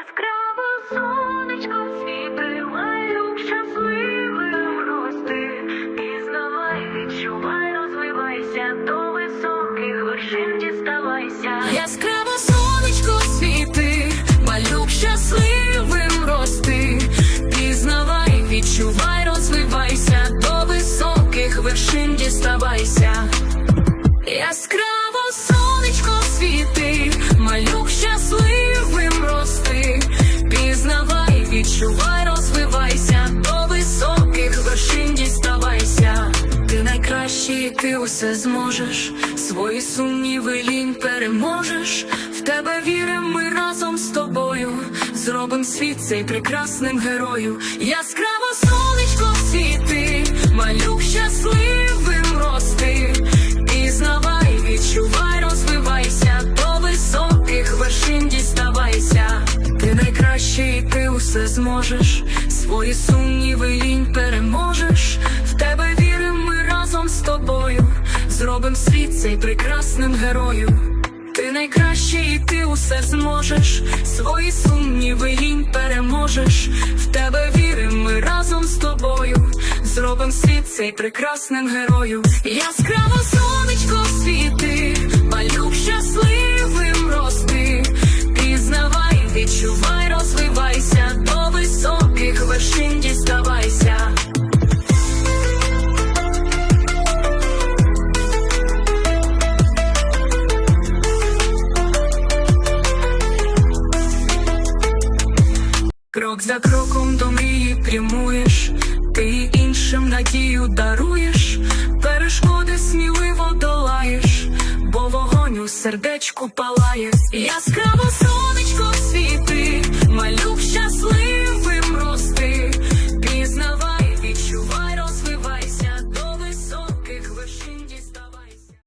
Яскраво сонечко світи, малюк щасливим рости. Пізнавай, відчувай, розвивайся, до високих вершин діставайся. Яскраво сонечко світи, малюк щасливим рости. Пізнавай, відчувай, відчувай, розвивайся, до високих вершин діставайся. Ти найкращий, ти усе зможеш, свої сумніви лінь переможеш. В тебе віримо, ми разом з тобою. Зробим світ цей прекрасним герою. Яскраво сонечко світи, малюк щасливим найкращий, ти усе зможеш, свої сумніви лінь переможеш. В тебе віримо, ми разом з тобою. Зробим світ цей прекрасним герою. Ти найкращий, і ти усе зможеш, свої сумніви лінь переможеш. В тебе віримо, ми разом з тобою. Зробим світ цей прекрасним герою. Яскраво сонечко світи, Крок за кроком до мрії прямуєш, ти іншим надію даруєш, перешкоди сміливо долаєш, бо вогонь у сердечку палає, яскраво сонечко світи, малюк.